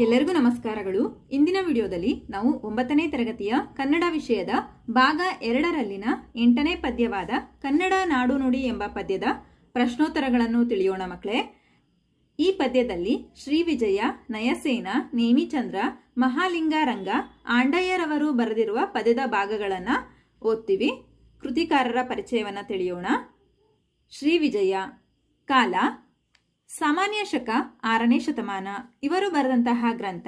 ಎಲ್ಲರಿಗೂ ನಮಸ್ಕಾರಗಳು. ಇಂದಿನ ವಿಡಿಯೋದಲ್ಲಿ ನಾವು ಒಂಬತ್ತನೇ ತರಗತಿಯ ಕನ್ನಡ ವಿಷಯದ ಭಾಗ ಎರಡರಲ್ಲಿನ ಎಂಟನೇ ಪದ್ಯವಾದ ಕನ್ನಡ ನಾಡು ನುಡಿ ಎಂಬ ಪದ್ಯದ ಪ್ರಶ್ನೋತ್ತರಗಳನ್ನು ತಿಳಿಯೋಣ ಮಕ್ಕಳೇ. ಈ ಪದ್ಯದಲ್ಲಿ ಶ್ರೀ ವಿಜಯ, ನಯಸೇನ, ನೇಮಿಚಂದ್ರ, ಮಹಾಲಿಂಗಾರಂಗ, ಆಂಡಯ್ಯರವರು ಬರೆದಿರುವ ಪದ್ಯದ ಭಾಗಗಳನ್ನು ಓದ್ತೀವಿ. ಕೃತಿಕಾರರ ಪರಿಚಯವನ್ನು ತಿಳಿಯೋಣ. ಶ್ರೀ ವಿಜಯ, ಕಾಲ ಸಾಮಾನ್ಯ ಶಕ ಆರನೇ ಶತಮಾನ. ಇವರು ಬರೆದಂತಹ ಗ್ರಂಥ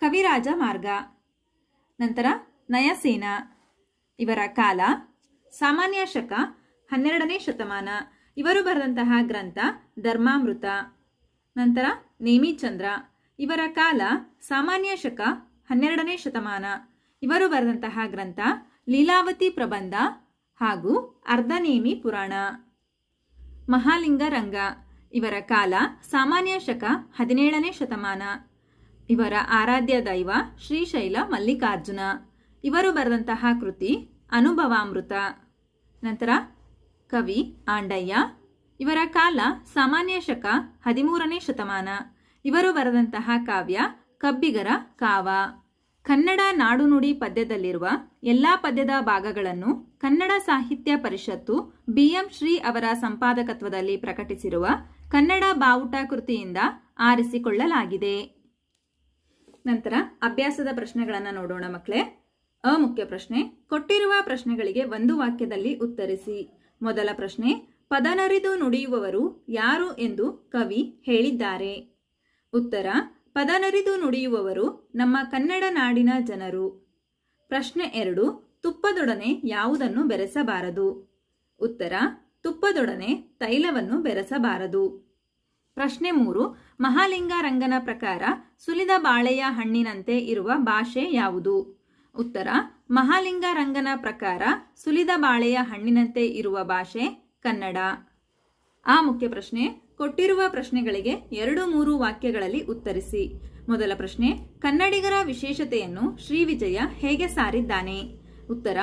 ಕವಿರಾಜ ಮಾರ್ಗ. ನಂತರ ನಯಸೇನ. ಇವರ ಕಾಲ ಸಾಮಾನ್ಯ ಶಕ ಹನ್ನೆರಡನೇ ಶತಮಾನ. ಇವರು ಬರೆದಂತಹ ಗ್ರಂಥ ಧರ್ಮಾಮೃತ. ನಂತರ ನೇಮಿಚಂದ್ರ. ಇವರ ಕಾಲ ಸಾಮಾನ್ಯ ಶಕ ಹನ್ನೆರಡನೇ ಶತಮಾನ. ಇವರು ಬರೆದಂತಹ ಗ್ರಂಥ ಲೀಲಾವತಿ ಪ್ರಬಂಧ ಹಾಗೂ ಅರ್ಧನೇಮಿ ಪುರಾಣ. ಮಹಾಲಿಂಗ ರಂಗ ಇವರ ಕಾಲ ಸಾಮಾನ್ಯ ಶಕ ಹದಿನೇಳನೇ ಶತಮಾನ. ಇವರ ಆರಾಧ್ಯ ದೈವ ಶ್ರೀಶೈಲ ಮಲ್ಲಿಕಾರ್ಜುನ. ಇವರು ಬರೆದಂತಹ ಕೃತಿ ಅನುಭವಾಮೃತ. ನಂತರ ಕವಿ ಆಂಡಯ್ಯ. ಇವರ ಕಾಲ ಸಾಮಾನ್ಯ ಶಕ ಹದಿಮೂರನೇ ಶತಮಾನ. ಇವರು ಬರೆದಂತಹ ಕಾವ್ಯ ಕಬ್ಬಿಗರ ಕಾವ. ಕನ್ನಡ ನಾಡು ನುಡಿ ಪದ್ಯದಲ್ಲಿರುವ ಎಲ್ಲ ಪದ್ಯದ ಭಾಗಗಳನ್ನು ಕನ್ನಡ ಸಾಹಿತ್ಯ ಪರಿಷತ್ತು ಬಿಎಂ ಶ್ರೀ ಅವರ ಸಂಪಾದಕತ್ವದಲ್ಲಿ ಪ್ರಕಟಿಸಿರುವ ಕನ್ನಡ ಬಾವುಟ ಕೃತಿಯಿಂದ ಆರಿಸಿಕೊಳ್ಳಲಾಗಿದೆ. ನಂತರ ಅಭ್ಯಾಸದ ಪ್ರಶ್ನೆಗಳನ್ನು ನೋಡೋಣ ಮಕ್ಕಳೇ ಅ ಮುಖ್ಯ ಪ್ರಶ್ನೆ, ಕೊಟ್ಟಿರುವ ಪ್ರಶ್ನೆಗಳಿಗೆ ಒಂದು ವಾಕ್ಯದಲ್ಲಿ ಉತ್ತರಿಸಿ. ಮೊದಲ ಪ್ರಶ್ನೆ, ಪದನರಿದು ನುಡಿಯುವವರು ಯಾರು ಎಂದು ಕವಿ ಹೇಳಿದ್ದಾರೆ. ಉತ್ತರ, ಪದನರಿದು ನುಡಿಯುವವರು ನಮ್ಮ ಕನ್ನಡ ನಾಡಿನ ಜನರು. ಪ್ರಶ್ನೆ ಎರಡು, ತುಪ್ಪದೊಡನೆ ಯಾವುದನ್ನು ಬೆರೆಸಬಾರದು. ಉತ್ತರ ತುಪ್ಪದೊಡನೆ ತೈಲವನ್ನು ಬೆರೆಸಬಾರದು. ಪ್ರಶ್ನೆ ಮೂರು, ಮಹಾಲಿಂಗಾರಂಗನ ಪ್ರಕಾರ ಸುಲಿದ ಬಾಳೆಯ ಹಣ್ಣಿನಂತೆ ಇರುವ ಭಾಷೆ ಯಾವುದು? ಉತ್ತರ, ಮಹಾಲಿಂಗಾರಂಗನ ಪ್ರಕಾರ ಸುಲಿದ ಬಾಳೆಯ ಹಣ್ಣಿನಂತೆ ಇರುವ ಭಾಷೆ ಕನ್ನಡ. ಆ ಮುಖ್ಯ ಪ್ರಶ್ನೆ, ಕೊಟ್ಟಿರುವ ಪ್ರಶ್ನೆಗಳಿಗೆ ಎರಡು ಮೂರು ವಾಕ್ಯಗಳಲ್ಲಿ ಉತ್ತರಿಸಿ. ಮೊದಲ ಪ್ರಶ್ನೆ, ಕನ್ನಡಿಗರ ವಿಶೇಷತೆಯನ್ನು ಶ್ರೀ ವಿಜಯ ಹೇಗೆ ಸಾರಿದ್ದಾನೆ? ಉತ್ತರ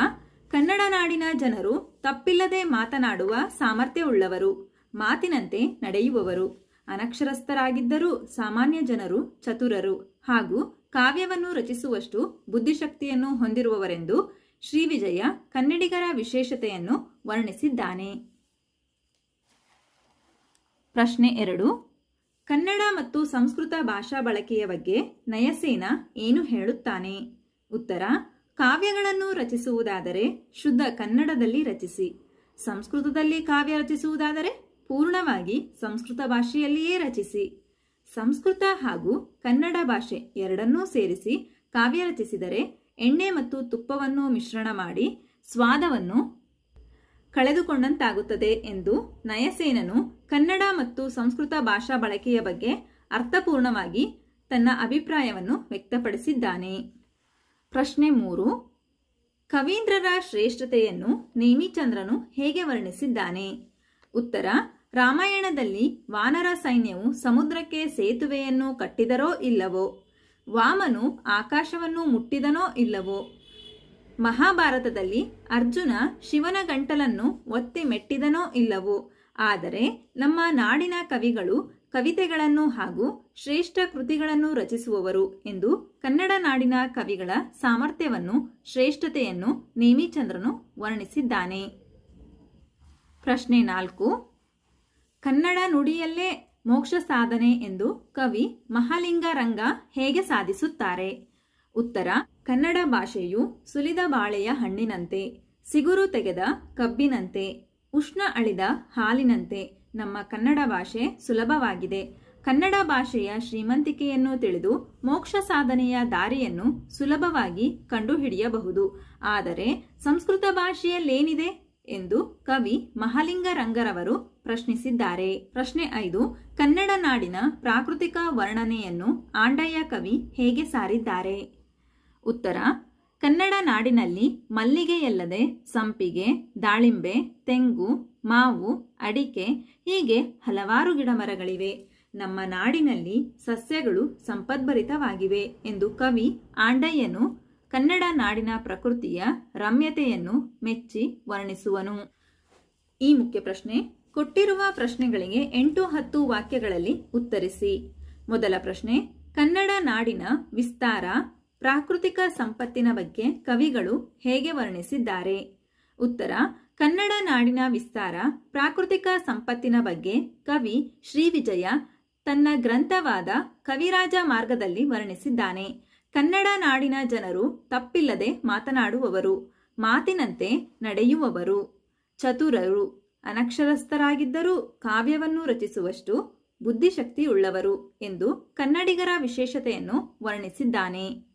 ಕನ್ನಡ ನಾಡಿನ ಜನರು ತಪ್ಪಿಲ್ಲದೆ ಮಾತನಾಡುವ ಸಾಮರ್ಥ್ಯವುಳ್ಳವರು, ಮಾತಿನಂತೆ ನಡೆಯುವವರು, ಅನಕ್ಷರಸ್ಥರಾಗಿದ್ದರೂ ಸಾಮಾನ್ಯ ಜನರು ಚತುರರು ಹಾಗೂ ಕಾವ್ಯವನ್ನು ರಚಿಸುವಷ್ಟು ಬುದ್ಧಿಶಕ್ತಿಯನ್ನು ಹೊಂದಿರುವವರೆಂದು ಶ್ರೀವಿಜಯ ಕನ್ನಡಿಗರ ವಿಶೇಷತೆಯನ್ನು ವರ್ಣಿಸಿದ್ದಾನೆ. ಪ್ರಶ್ನೆ ಎರಡು. ಕನ್ನಡ ಮತ್ತು ಸಂಸ್ಕೃತ ಭಾಷಾ ಬಳಕೆಯ ಬಗ್ಗೆ ನಯಸೇನ ಏನು ಹೇಳುತ್ತಾನೆ? ಉತ್ತರ ಕಾವ್ಯಗಳನ್ನು ರಚಿಸುವುದಾದರೆ ಶುದ್ಧ ಕನ್ನಡದಲ್ಲಿ ರಚಿಸಿ. ಸಂಸ್ಕೃತದಲ್ಲಿ ಕಾವ್ಯ ರಚಿಸುವುದಾದರೆ ಪೂರ್ಣವಾಗಿ ಸಂಸ್ಕೃತ ಭಾಷೆಯಲ್ಲಿಯೇ ರಚಿಸಿ. ಸಂಸ್ಕೃತ ಹಾಗೂ ಕನ್ನಡ ಭಾಷೆ ಎರಡನ್ನೂ ಸೇರಿಸಿ ಕಾವ್ಯ ರಚಿಸಿದರೆ ಎಣ್ಣೆ ಮತ್ತು ತುಪ್ಪವನ್ನು ಮಿಶ್ರಣ ಮಾಡಿ ಸ್ವಾದವನ್ನು ಕಳೆದುಕೊಂಡಂತಾಗುತ್ತದೆ ಎಂದು ನಯಸೇನನು ಕನ್ನಡ ಮತ್ತು ಸಂಸ್ಕೃತ ಭಾಷಾ ಬಳಕೆಯ ಬಗ್ಗೆ ಅರ್ಥಪೂರ್ಣವಾಗಿ ತನ್ನ ಅಭಿಪ್ರಾಯವನ್ನು ವ್ಯಕ್ತಪಡಿಸಿದ್ದಾನೆ. ಪ್ರಶ್ನೆ ಮೂರು. ಕವೀಂದ್ರರ ಶ್ರೇಷ್ಠತೆಯನ್ನು ನೇಮಿಚಂದ್ರನು ಹೇಗೆ ವರ್ಣಿಸಿದ್ದಾನೆ? ಉತ್ತರ, ರಾಮಾಯಣದಲ್ಲಿ ವಾನರ ಸೈನ್ಯವು ಸಮುದ್ರಕ್ಕೆ ಸೇತುವೆಯನ್ನು ಕಟ್ಟಿದರೋ ಇಲ್ಲವೋ? ವಾಮನು ಆಕಾಶವನ್ನು ಮುಟ್ಟಿದನೋ ಇಲ್ಲವೋ? ಮಹಾಭಾರತದಲ್ಲಿ ಅರ್ಜುನ ಶಿವನ ಗಂಟಲನ್ನು ಒತ್ತಿ ಮೆಟ್ಟಿದನೋ ಇಲ್ಲವೋ? ಆದರೆ ನಮ್ಮ ನಾಡಿನ ಕವಿಗಳು ಕವಿತೆಗಳನ್ನು ಹಾಗೂ ಶ್ರೇಷ್ಠ ಕೃತಿಗಳನ್ನು ರಚಿಸುವವರು ಎಂದು ಕನ್ನಡ ನಾಡಿನ ಕವಿಗಳ ಸಾಮರ್ಥ್ಯವನ್ನು, ಶ್ರೇಷ್ಠತೆಯನ್ನು ನೇಮಿಚಂದ್ರನು ವರ್ಣಿಸಿದ್ದಾನೆ. ಪ್ರಶ್ನೆ ನಾಲ್ಕು. ಕನ್ನಡ ನುಡಿಯಲ್ಲೇ ಮೋಕ್ಷ ಸಾಧನೆ ಎಂದು ಕವಿ ಮಹಾಲಿಂಗರಂಗ ಹೇಗೆ ಸಾಧಿಸುತ್ತಾರೆ? ಉತ್ತರ. ಕನ್ನಡ ಭಾಷೆಯು ಸುಲಿದ ಬಾಳೆಯ ಹಣ್ಣಿನಂತೆ, ಸಿಗುರು ತೆಗೆದ ಕಬ್ಬಿನಂತೆ, ಉಷ್ಣ ಅಳಿದ ಹಾಲಿನಂತೆ ನಮ್ಮ ಕನ್ನಡ ಭಾಷೆ ಸುಲಭವಾಗಿದೆ. ಕನ್ನಡ ಭಾಷೆಯ ಶ್ರೀಮಂತಿಕೆಯನ್ನು ತಿಳಿದು ಮೋಕ್ಷ ಸಾಧನೆಯ ದಾರಿಯನ್ನು ಸುಲಭವಾಗಿ ಕಂಡುಹಿಡಿಯಬಹುದು. ಆದರೆ ಸಂಸ್ಕೃತ ಭಾಷೆಯಲ್ಲೇನಿದೆ ಎಂದು ಕವಿ ಮಹಾಲಿಂಗ ರಂಗರವರು ಪ್ರಶ್ನಿಸಿದ್ದಾರೆ. ಪ್ರಶ್ನೆ ಐದು, ಕನ್ನಡ ನಾಡಿನ ಪ್ರಾಕೃತಿಕ ವರ್ಣನೆಯನ್ನು ಆಂಡಯ್ಯ ಕವಿ ಹೇಗೆ ಸಾರಿದ್ದಾರೆ? ಉತ್ತರ, ಕನ್ನಡ ನಾಡಿನಲ್ಲಿ ಮಲ್ಲಿಗೆಯಲ್ಲದೆ ಸಂಪಿಗೆ, ದಾಳಿಂಬೆ, ತೆಂಗು ಮಾವು, ಅಡಿಕೆ ಹೀಗೆ ಹಲವಾರು ಗಿಡಮರಗಳಿವೆ. ನಮ್ಮ ನಾಡಿನಲ್ಲಿ ಸಸ್ಯಗಳು ಸಂಪದ್ಭರಿತವಾಗಿವೆ ಎಂದು ಕವಿ ಆಂಡಯ್ಯನು ಕನ್ನಡ ನಾಡಿನ ಪ್ರಕೃತಿಯ ರಮ್ಯತೆಯನ್ನು ಮೆಚ್ಚಿ ವರ್ಣಿಸುವನು. ಈ ಮುಖ್ಯ ಪ್ರಶ್ನೆ, ಕೊಟ್ಟಿರುವ ಪ್ರಶ್ನೆಗಳಿಗೆ ಎಂಟು ಹತ್ತು ವಾಕ್ಯಗಳಲ್ಲಿ ಉತ್ತರಿಸಿ. ಮೊದಲ ಪ್ರಶ್ನೆ, ಕನ್ನಡ ನಾಡಿನ ವಿಸ್ತಾರ, ಪ್ರಾಕೃತಿಕ ಸಂಪತ್ತಿನ ಬಗ್ಗೆ ಕವಿಗಳು ಹೇಗೆ ವರ್ಣಿಸಿದ್ದಾರೆ? ಉತ್ತರ ಕನ್ನಡ ನಾಡಿನ ವಿಸ್ತಾರ, ಪ್ರಾಕೃತಿಕ ಸಂಪತ್ತಿನ ಬಗ್ಗೆ ಕವಿ ಶ್ರೀವಿಜಯ ತನ್ನ ಗ್ರಂಥವಾದ ಕವಿರಾಜ ಮಾರ್ಗದಲ್ಲಿ ವರ್ಣಿಸಿದ್ದಾನೆ. ಕನ್ನಡ ನಾಡಿನ ಜನರು ತಪ್ಪಿಲ್ಲದೆ ಮಾತನಾಡುವವರು, ಮಾತಿನಂತೆ ನಡೆಯುವವರು. ಚತುರರು, ಅನಕ್ಷರಸ್ಥರಾಗಿದ್ದರೂ ಕಾವ್ಯವನ್ನು ರಚಿಸುವಷ್ಟು ಬುದ್ಧಿಶಕ್ತಿಯುಳ್ಳವರು ಎಂದು ಕನ್ನಡಿಗರ ವಿಶೇಷತೆಯನ್ನು ವರ್ಣಿಸಿದ್ದಾನೆ.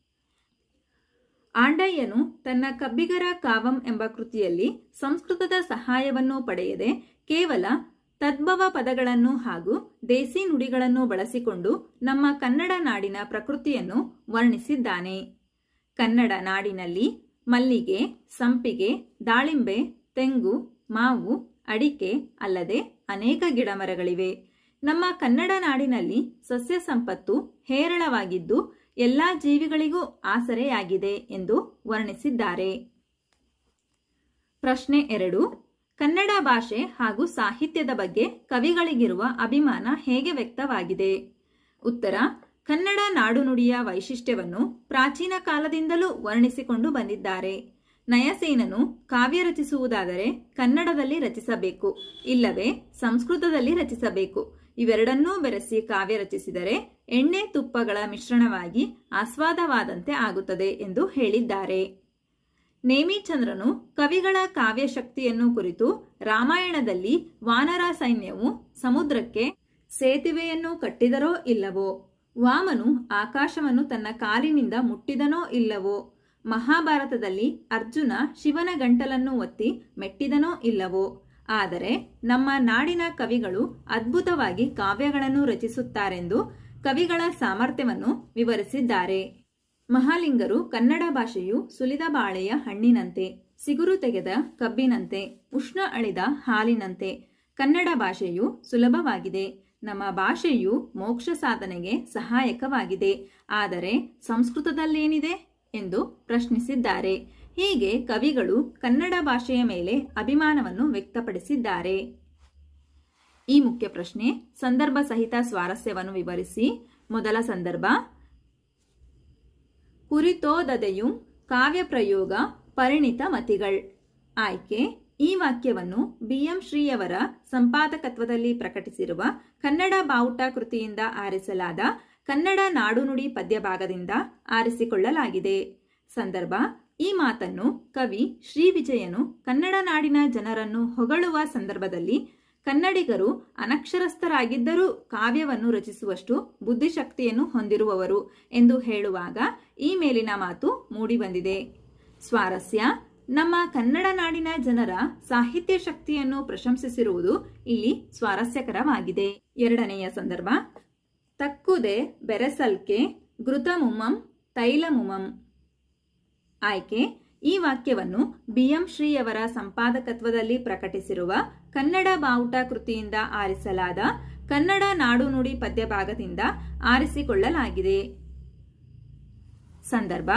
ಆಂಡಯ್ಯನು ತನ್ನ ಕಬ್ಬಿಗರ ಕಾವಂ ಎಂಬ ಕೃತಿಯಲ್ಲಿ ಸಂಸ್ಕೃತದ ಸಹಾಯವನ್ನು ಪಡೆಯದೆ ಕೇವಲ ತದ್ಭವ ಪದಗಳನ್ನು ಹಾಗೂ ದೇಸಿ ನುಡಿಗಳನ್ನು ಬಳಸಿಕೊಂಡು ನಮ್ಮ ಕನ್ನಡ ನಾಡಿನ ಪ್ರಕೃತಿಯನ್ನು ವರ್ಣಿಸಿದ್ದಾನೆ. ಕನ್ನಡ ನಾಡಿನಲ್ಲಿ ಮಲ್ಲಿಗೆ, ಸಂಪಿಗೆ, ದಾಳಿಂಬೆ, ತೆಂಗು, ಮಾವು, ಅಡಿಕೆ ಅಲ್ಲದೆ ಅನೇಕ ಗಿಡಮರಗಳಿವೆ. ನಮ್ಮ ಕನ್ನಡ ನಾಡಿನಲ್ಲಿ ಸಸ್ಯ ಸಂಪತ್ತು ಹೇರಳವಾಗಿದ್ದು ಎಲ್ಲ ಜೀವಿಗಳಿಗೂ ಆಸರೆಯಾಗಿದೆ ಎಂದು ವರ್ಣಿಸಿದ್ದಾರೆ. ಪ್ರಶ್ನೆ ಎರಡು. ಕನ್ನಡ ಭಾಷೆ ಹಾಗೂ ಸಾಹಿತ್ಯದ ಬಗ್ಗೆ ಕವಿಗಳಿಗಿರುವ ಅಭಿಮಾನ ಹೇಗೆ ವ್ಯಕ್ತವಾಗಿದೆ? ಉತ್ತರ. ಕನ್ನಡ ನಾಡುನುಡಿಯ ವೈಶಿಷ್ಟ್ಯವನ್ನು ಪ್ರಾಚೀನ ಕಾಲದಿಂದಲೂ ವರ್ಣಿಸಿಕೊಂಡು ಬಂದಿದ್ದಾರೆ. ನಯಸೇನನು ಕಾವ್ಯ ರಚಿಸುವುದಾದರೆ ಕನ್ನಡದಲ್ಲಿ ರಚಿಸಬೇಕು, ಇಲ್ಲವೇ ಸಂಸ್ಕೃತದಲ್ಲಿ ರಚಿಸಬೇಕು. ಇವೆರಡನ್ನೂ ಬೆರೆಸಿ ಕಾವ್ಯ ರಚಿಸಿದರೆ ಎಣ್ಣೆ ತುಪ್ಪಗಳ ಮಿಶ್ರಣವಾಗಿ ಆಸ್ವಾದವಾದಂತೆ ಆಗುತ್ತದೆ ಎಂದು ಹೇಳಿದ್ದಾರೆ. ನೇಮಿಚಂದ್ರನು ಕವಿಗಳ ಕಾವ್ಯ ಶಕ್ತಿಯನ್ನು ಕುರಿತು ರಾಮಾಯಣದಲ್ಲಿ ವಾನರ ಸೈನ್ಯವು ಸಮುದ್ರಕ್ಕೆ ಸೇತುವೆಯನ್ನು ಕಟ್ಟಿದರೋ ಇಲ್ಲವೋ, ವಾಮನು ಆಕಾಶವನ್ನು ತನ್ನ ಕಾಲಿನಿಂದ ಮುಟ್ಟಿದನೋ ಇಲ್ಲವೋ, ಮಹಾಭಾರತದಲ್ಲಿ ಅರ್ಜುನ ಶಿವನ ಗಂಟಲನ್ನು ಒತ್ತಿ ಮೆಟ್ಟಿದನೋ ಇಲ್ಲವೋ ಆದರೆ ನಮ್ಮ ನಾಡಿನ ಕವಿಗಳು ಅದ್ಭುತವಾಗಿ ಕಾವ್ಯಗಳನ್ನು ರಚಿಸುತ್ತಾರೆಂದು ಕವಿಗಳ ಸಾಮರ್ಥ್ಯವನ್ನು ವಿವರಿಸಿದ್ದಾರೆ. ಮಹಾಲಿಂಗರು ಕನ್ನಡ ಭಾಷೆಯು ಸುಲಿದ ಬಾಳೆಯ ಹಣ್ಣಿನಂತೆ, ಸಿಗುರು ತೆಗೆದ ಕಬ್ಬಿನಂತೆ, ಉಷ್ಣ ಅಳಿದ ಹಾಲಿನಂತೆ. ಕನ್ನಡ ಭಾಷೆಯು ಸುಲಭವಾಗಿದೆ. ನಮ್ಮ ಭಾಷೆಯು ಮೋಕ್ಷ ಸಾಧನೆಗೆ ಸಹಾಯಕವಾಗಿದೆ. ಆದರೆ ಸಂಸ್ಕೃತದಲ್ಲೇನಿದೆ ಎಂದು ಪ್ರಶ್ನಿಸಿದ್ದಾರೆ. ಹೀಗೆ ಕವಿಗಳು ಕನ್ನಡ ಭಾಷೆಯ ಮೇಲೆ ಅಭಿಮಾನವನ್ನು ವ್ಯಕ್ತಪಡಿಸಿದ್ದಾರೆ. ಈ ಮುಖ್ಯ ಪ್ರಶ್ನೆ, ಸಂದರ್ಭ ಸಹಿತ ಸ್ವಾರಸ್ಯವನ್ನು ವಿವರಿಸಿ. ಮೊದಲ ಸಂದರ್ಭ, ಕುರಿತೋದದೆಯು ಕಾವ್ಯ ಪ್ರಯೋಗ ಪರಿಣಿತ ಮತಿಗಳ್. ಆಯ್ಕೆ, ಈ ವಾಕ್ಯವನ್ನು ಬಿ ಎಂ ಶ್ರೀಯವರ ಸಂಪಾದಕತ್ವದಲ್ಲಿ ಪ್ರಕಟಿಸಿರುವ ಕನ್ನಡ ಬಾವುಟ ಕೃತಿಯಿಂದ ಆರಿಸಲಾದ ಕನ್ನಡ ನಾಡುನುಡಿ ಪದ್ಯ ಭಾಗದಿಂದ ಆರಿಸಿಕೊಳ್ಳಲಾಗಿದೆ. ಸಂದರ್ಭ ಈ ಮಾತನ್ನು ಕವಿ ಶ್ರೀ ವಿಜಯನು ಕನ್ನಡ ನಾಡಿನ ಜನರನ್ನು ಹೊಗಳುವ ಸಂದರ್ಭದಲ್ಲಿ ಕನ್ನಡಿಗರು ಅನಕ್ಷರಸ್ಥರಾಗಿದ್ದರೂ ಕಾವ್ಯವನ್ನು ರಚಿಸುವಷ್ಟು ಬುದ್ಧಿಶಕ್ತಿಯನ್ನು ಹೊಂದಿರುವವರು ಎಂದು ಹೇಳುವಾಗ ಈ ಮೇಲಿನ ಮಾತು ಮೂಡಿಬಂದಿದೆ. ಸ್ವಾರಸ್ಯ, ನಮ್ಮ ಕನ್ನಡ ನಾಡಿನ ಜನರ ಸಾಹಿತ್ಯ ಶಕ್ತಿಯನ್ನು ಪ್ರಶಂಸಿಸಿರುವುದು ಇಲ್ಲಿ ಸ್ವಾರಸ್ಯಕರವಾಗಿದೆ. ಎರಡನೆಯ ಸಂದರ್ಭ, ತಕ್ಕುದೆ ಬೆರೆಸಲ್ಕೆ, ಘೃತಮುಮಂ, ತೈಲಮುಮಂ. ಆಯ್ಕೆ. ಈ ವಾಕ್ಯವನ್ನು ಬಿಎಂ ಶ್ರೀಯವರ ಸಂಪಾದಕತ್ವದಲ್ಲಿ ಪ್ರಕಟಿಸಿರುವ ಕನ್ನಡ ಬಾವುಟ ಕೃತಿಯಿಂದ ಆರಿಸಲಾದ ಕನ್ನಡ ನಾಡುನುಡಿ ಪದ್ಯ ಭಾಗದಿಂದ ಆರಿಸಿಕೊಳ್ಳಲಾಗಿದೆ. ಸಂದರ್ಭ,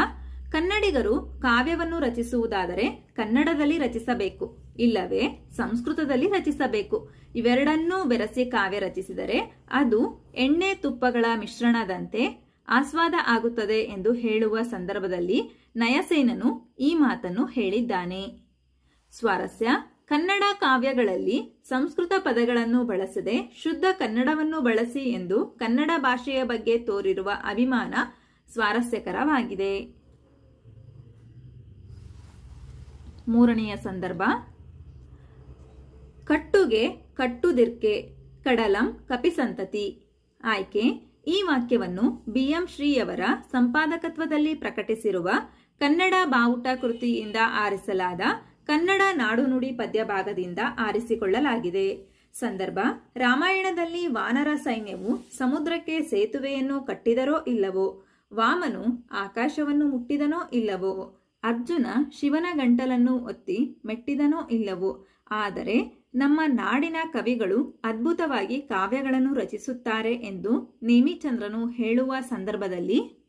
ಕನ್ನಡಿಗರು ಕಾವ್ಯವನ್ನು ರಚಿಸುವುದಾದರೆ ಕನ್ನಡದಲ್ಲಿ ರಚಿಸಬೇಕು, ಇಲ್ಲವೇ ಸಂಸ್ಕೃತದಲ್ಲಿ ರಚಿಸಬೇಕು. ಇವೆರಡನ್ನೂ ಬೆರೆಸಿ ಕಾವ್ಯ ರಚಿಸಿದರೆ ಅದು ಎಣ್ಣೆ ತುಪ್ಪಗಳ ಮಿಶ್ರಣದಂತೆ ಆಸ್ವಾದ ಆಗುತ್ತದೆ ಎಂದು ಹೇಳುವ ಸಂದರ್ಭದಲ್ಲಿ ನಯಸೇನನು ಈ ಮಾತನ್ನು ಹೇಳಿದ್ದಾನೆ. ಸ್ವಾರಸ್ಯ, ಕನ್ನಡ ಕಾವ್ಯಗಳಲ್ಲಿ ಸಂಸ್ಕೃತ ಪದಗಳನ್ನು ಬಳಸದೆ ಶುದ್ಧ ಕನ್ನಡವನ್ನು ಬಳಸಿ ಎಂದು ಕನ್ನಡ ಭಾಷೆಯ ಬಗ್ಗೆ ತೋರಿರುವ ಅಭಿಮಾನ ಸ್ವಾರಸ್ಯಕರವಾಗಿದೆ. ಮೂರನೆಯ ಸಂದರ್ಭ. ಕಟ್ಟುಗೆ ಕಟ್ಟುದಿರ್ಕೆ, ಕಡಲಂ ಕಪಿಸಂತತಿ. ಆಯ್ಕೆ, ಈ ವಾಕ್ಯವನ್ನು ಬಿಎಂ ಶ್ರೀಯವರ ಸಂಪಾದಕತ್ವದಲ್ಲಿ ಪ್ರಕಟಿಸಿರುವ ಕನ್ನಡ ಬಾವುಟ ಕೃತಿಯಿಂದ ಆರಿಸಲಾದ ಕನ್ನಡ ನಾಡುನುಡಿ ಪದ್ಯ ಭಾಗದಿಂದ ಆರಿಸಿಕೊಳ್ಳಲಾಗಿದೆ. ಸಂದರ್ಭ, ರಾಮಾಯಣದಲ್ಲಿ ವಾನರ ಸೈನ್ಯವು ಸಮುದ್ರಕ್ಕೆ ಸೇತುವೆಯನ್ನು ಕಟ್ಟಿದರೋ ಇಲ್ಲವೋ, ವಾಮನು ಆಕಾಶವನ್ನು ಮುಟ್ಟಿದನೋ ಇಲ್ಲವೋ, ಅರ್ಜುನ ಶಿವನ ಗಂಟಲನ್ನು ಒತ್ತಿ ಮೆಟ್ಟಿದನೋ ಇಲ್ಲವೋ, ಆದರೆ ನಮ್ಮ ನಾಡಿನ ಕವಿಗಳು ಅದ್ಭುತವಾಗಿ ಕಾವ್ಯಗಳನ್ನು ರಚಿಸುತ್ತಾರೆ ಎಂದು ನೇಮಿಚಂದ್ರನು ಹೇಳುವ ಸಂದರ್ಭದಲ್ಲಿ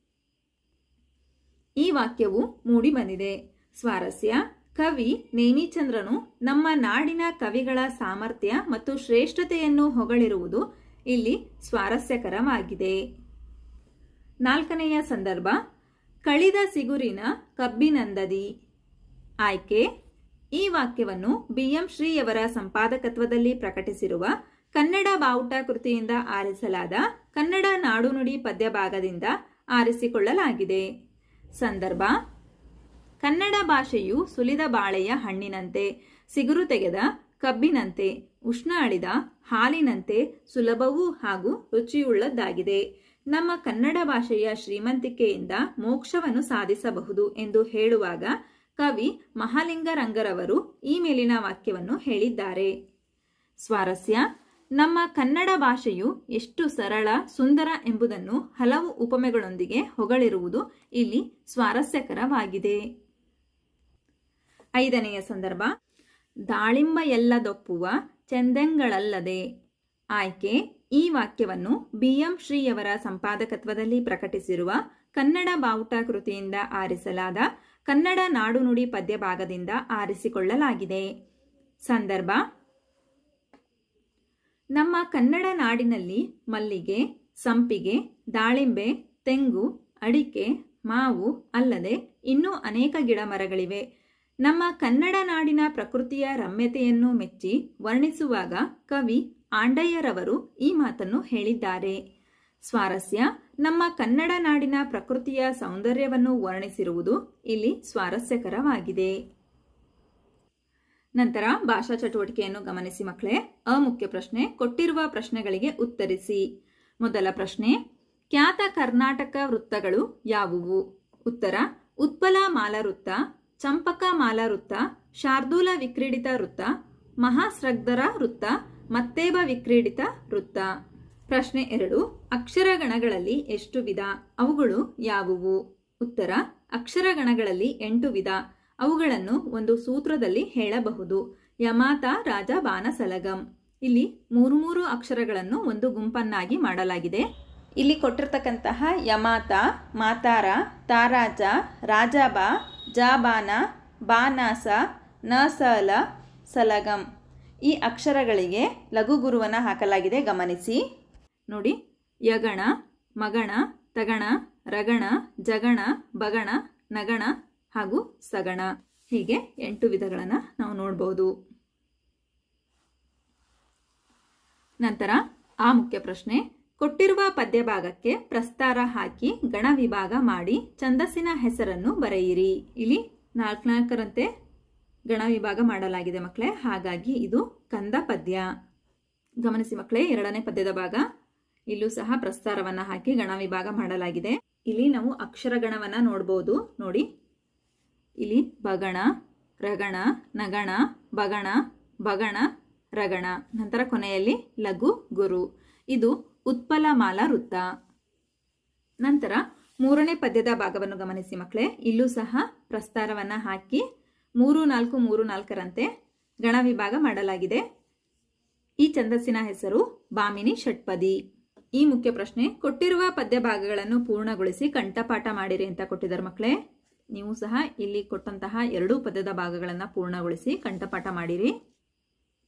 ಈ ವಾಕ್ಯವು ಮೂಡಿಬಂದಿದೆ ಸ್ವಾರಸ್ಯ, ಕವಿ ನೇಮಿಚಂದ್ರನು ನಮ್ಮ ನಾಡಿನ ಕವಿಗಳ ಸಾಮರ್ಥ್ಯ ಮತ್ತು ಶ್ರೇಷ್ಠತೆಯನ್ನು ಹೊಗಳಿರುವುದು ಇಲ್ಲಿ ಸ್ವಾರಸ್ಯಕರವಾಗಿದೆ. ನಾಲ್ಕನೆಯ ಸಂದರ್ಭ, ಕಳಿದ ಸಿಗುರಿನ ಕಬ್ಬಿನಂದದಿ. ಆಯ್ಕೆ, ಈ ವಾಕ್ಯವನ್ನು ಬಿ ಎಂ ಶ್ರೀಯವರ ಸಂಪಾದಕತ್ವದಲ್ಲಿ ಪ್ರಕಟಿಸಿರುವ ಕನ್ನಡ ಬಾವುಟ ಕೃತಿಯಿಂದ ಆರಿಸಲಾದ ಕನ್ನಡ ನಾಡುನುಡಿ ಪದ್ಯಭಾಗದಿಂದ ಆರಿಸಿಕೊಳ್ಳಲಾಗಿದೆ. ಸಂದರ್ಭ. ಕನ್ನಡ ಭಾಷೆಯು ಸುಲಿದ ಬಾಳೆಯ ಹಣ್ಣಿನಂತೆ, ಸಿಗುರು ತೆಗೆದ ಕಬ್ಬಿನಂತೆ, ಉಷ್ಣ ಅಳಿದ ಹಾಲಿನಂತೆ ಸುಲಭವೂ ಹಾಗೂ ರುಚಿಯುಳ್ಳದ್ದಾಗಿದೆ. ನಮ್ಮ ಕನ್ನಡ ಭಾಷೆಯ ಶ್ರೀಮಂತಿಕೆಯಿಂದ ಮೋಕ್ಷವನ್ನು ಸಾಧಿಸಬಹುದು ಎಂದು ಹೇಳುವಾಗ ಕವಿ ಮಹಾಲಿಂಗರಂಗರವರು ಈ ಮೇಲಿನ ವಾಕ್ಯವನ್ನು ಹೇಳಿದ್ದಾರೆ. ಸ್ವಾರಸ್ಯ ನಮ್ಮ ಕನ್ನಡ ಭಾಷೆಯು ಎಷ್ಟು ಸರಳ, ಸುಂದರ ಎಂಬುದನ್ನು ಹಲವು ಉಪಮೆಗಳೊಂದಿಗೆ ಹೊಗಳಿರುವುದು ಇಲ್ಲಿ ಸ್ವಾರಸ್ಯಕರವಾಗಿದೆ. ಐದನೆಯ ಸಂದರ್ಭ. ದಾಳಿಂಬ ಎಲ್ಲದೊಪ್ಪುವ ಚೆಂದೆಂಗಳಲ್ಲದೆ. ಆಯ್ಕೆ. ಈ ವಾಕ್ಯವನ್ನು ಬಿ ಎಂ ಶ್ರೀಯವರ ಸಂಪಾದಕತ್ವದಲ್ಲಿ ಪ್ರಕಟಿಸಿರುವ ಕನ್ನಡ ಬಾವುಟ ಕೃತಿಯಿಂದ ಆರಿಸಲಾದ ಕನ್ನಡ ನಾಡುನುಡಿ ಪದ್ಯಭಾಗದಿಂದ ಆರಿಸಿಕೊಳ್ಳಲಾಗಿದೆ. ಸಂದರ್ಭ. ನಮ್ಮ ಕನ್ನಡ ನಾಡಿನಲ್ಲಿ ಮಲ್ಲಿಗೆ, ಸಂಪಿಗೆ, ದಾಳಿಂಬೆ, ತೆಂಗು, ಅಡಿಕೆ, ಮಾವು ಅಲ್ಲದೆ ಇನ್ನೂ ಅನೇಕ ಗಿಡ ಮರಗಳಿವೆ ನಮ್ಮ ಕನ್ನಡ ನಾಡಿನ ಪ್ರಕೃತಿಯ ರಮ್ಯತೆಯನ್ನು ಮೆಚ್ಚಿ ವರ್ಣಿಸುವಾಗ ಕವಿ ಆಂಡಯ್ಯರವರು ಈ ಮಾತನ್ನು ಹೇಳಿದ್ದಾರೆ. ಸ್ವಾರಸ್ಯ, ನಮ್ಮ ಕನ್ನಡ ನಾಡಿನ ಪ್ರಕೃತಿಯ ಸೌಂದರ್ಯವನ್ನು ವರ್ಣಿಸಿರುವುದು ಇಲ್ಲಿ ಸ್ವಾರಸ್ಯಕರವಾಗಿದೆ. ನಂತರ ಭಾಷಾ ಚಟುವಟಿಕೆಯನ್ನು ಗಮನಿಸಿ ಮಕ್ಕಳೇ. ಅಮುಖ್ಯ ಪ್ರಶ್ನೆ, ಕೊಟ್ಟಿರುವ ಪ್ರಶ್ನೆಗಳಿಗೆ ಉತ್ತರಿಸಿ. ಮೊದಲ ಪ್ರಶ್ನೆ, ಖ್ಯಾತ ಕರ್ನಾಟಕ ವೃತ್ತಗಳು ಯಾವುವು? ಉತ್ತರ, ಉತ್ಪಲ ಮಾಲ ವೃತ್ತ, ಚಂಪಕ ಮಾಲ ವೃತ್ತ, ಶಾರ್ದೂಲ ವಿಕ್ರೀಡಿತ ವೃತ್ತ ಮಹಾಸ್ರಗ್ಧರ ವೃತ್ತ, ಮತ್ತೇಬ ವಿಕ್ರೀಡಿತ ವೃತ್ತ. ಪ್ರಶ್ನೆ ಎರಡು ಅಕ್ಷರಗಣಗಳಲ್ಲಿ ಎಷ್ಟು ವಿಧ? ಅವುಗಳು ಯಾವುವು? ಉತ್ತರ ಅಕ್ಷರಗಣಗಳಲ್ಲಿ ಎಂಟು ವಿಧ. ಅವುಗಳನ್ನು ಒಂದು ಸೂತ್ರದಲ್ಲಿ ಹೇಳಬಹುದು. ಯಮಾತ ರಾಜ ಬಾನಸಲಗಂ. ಇಲ್ಲಿ ಮೂರು ಮೂರು ಅಕ್ಷರಗಳನ್ನು ಒಂದು ಗುಂಪನ್ನಾಗಿ ಮಾಡಲಾಗಿದೆ. ಇಲ್ಲಿ ಕೊಟ್ಟಿರ್ತಕ್ಕಂತಹ ಯಮಾತ, ಮಾತಾರ, ತಾರಾಜ, ರಾಜಾಬ, ಜಾಬಾನ, ಬಾನಾಸ, ನಸಲ, ಸಲಗಂ. ಈ ಅಕ್ಷರಗಳಿಗೆ ಲಘು ಗುರುವನ್ನು ಹಾಕಲಾಗಿದೆ, ಗಮನಿಸಿ. ನೋಡಿ, ಯಗಣ, ಮಗಣ, ತಗಣ, ರಗಣ, ಜಗಣ, ಬಗಣ, ನಗಣ ಹಾಗೂ ಸಗಣ. ಹೀಗೆ ಎಂಟು ವಿಧಗಳನ್ನು ನಾವು ನೋಡ್ಬೋದು. ನಂತರ ಆ ಮುಖ್ಯ ಪ್ರಶ್ನೆ, ಕೊಟ್ಟಿರುವ ಪದ್ಯ ಭಾಗಕ್ಕೆ ಪ್ರಸ್ತಾರ ಹಾಕಿ ಗಣ ವಿಭಾಗ ಮಾಡಿ ಛಂದಸ್ಸಿನ ಹೆಸರನ್ನು ಬರೆಯಿರಿ. ಇಲ್ಲಿ ನಾಲ್ಕು ನಾಲ್ಕರಂತೆ ಗಣ ವಿಭಾಗ ಮಾಡಲಾಗಿದೆ ಮಕ್ಕಳೇ, ಹಾಗಾಗಿ ಇದು ಕಂದ ಪದ್ಯ. ಗಮನಿಸಿ ಮಕ್ಕಳೇ, ಎರಡನೇ ಪದ್ಯದ ಭಾಗ. ಇಲ್ಲೂ ಸಹ ಪ್ರಸ್ತಾರವನ್ನು ಹಾಕಿ ಗಣ ವಿಭಾಗ ಮಾಡಲಾಗಿದೆ. ಇಲ್ಲಿ ನಾವು ಅಕ್ಷರಗಣವನ್ನ ನೋಡ್ಬೋದು. ನೋಡಿ ಇಲ್ಲಿ ಬಗಣ, ರಗಣ, ನಗಣ, ಬಗಣ ಬಗಣ, ರಗಣ. ನಂತರ ಕೊನೆಯಲ್ಲಿ ಲಘು, ಗುರು. ಇದು ಉತ್ಪಲ ಮಾಲ ವೃತ್ತ. ನಂತರ ಮೂರನೇ ಪದ್ಯದ ಭಾಗವನ್ನು ಗಮನಿಸಿ ಮಕ್ಕಳೇ. ಇಲ್ಲೂ ಸಹ ಪ್ರಸ್ತಾರವನ್ನು ಹಾಕಿ ಮೂರು ನಾಲ್ಕು ಮೂರು ನಾಲ್ಕರಂತೆ ಗಣ ವಿಭಾಗ ಮಾಡಲಾಗಿದೆ. ಈ ಛಂದಸ್ಸಿನ ಹೆಸರು ಬಾಮಿನಿ ಷಟ್ಪದಿ. ಈ ಮುಖ್ಯ ಪ್ರಶ್ನೆ, ಕೊಟ್ಟಿರುವ ಪದ್ಯ ಭಾಗಗಳನ್ನು ಪೂರ್ಣಗೊಳಿಸಿ ಕಂಠಪಾಠ ಮಾಡಿರಿ ಅಂತ ಕೊಟ್ಟಿದ್ದಾರೆ ಮಕ್ಕಳೇ. ನೀವು ಸಹ ಇಲ್ಲಿ ಕೊಟ್ಟಂತಹ ಎರಡೂ ಪದದ ಭಾಗಗಳನ್ನು ಪೂರ್ಣಗೊಳಿಸಿ ಕಂಠಪಾಠ ಮಾಡಿರಿ.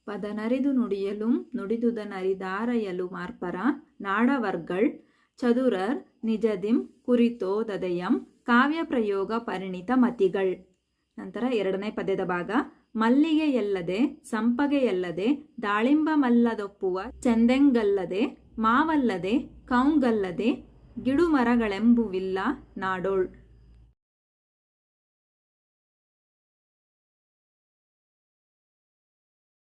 ಪದನರಿದು ನುಡಿಯಲು ನುಡಿದುದನರಿದಾರಯಲು ಮಾರ್ಪರ, ನಾಡವರ್ಗಳ್, ಚದುರರ್, ನಿಜದಿಂ ಕುರಿತೋದಯಂ ಕಾವ್ಯ ಪ್ರಯೋಗ ಪರಿಣಿತ ಮತಿಗಳ್. ನಂತರ ಎರಡನೇ ಪದ್ಯದ ಭಾಗ, ಮಲ್ಲಿಗೆಯಲ್ಲದೆ, ಸಂಪಗೆಯಲ್ಲದೆ ದಾಳಿಂಬ ಮಲ್ಲದೊಪ್ಪುವ ಚಂದೆಂಗಲ್ಲದೆ, ಮಾವಲ್ಲದೆ, ಕೌಂಗಲ್ಲದೆ, ಗಿಡುಮರಗಳೆಂಬುವಿಲ್ಲ ನಾಡೋಳ್.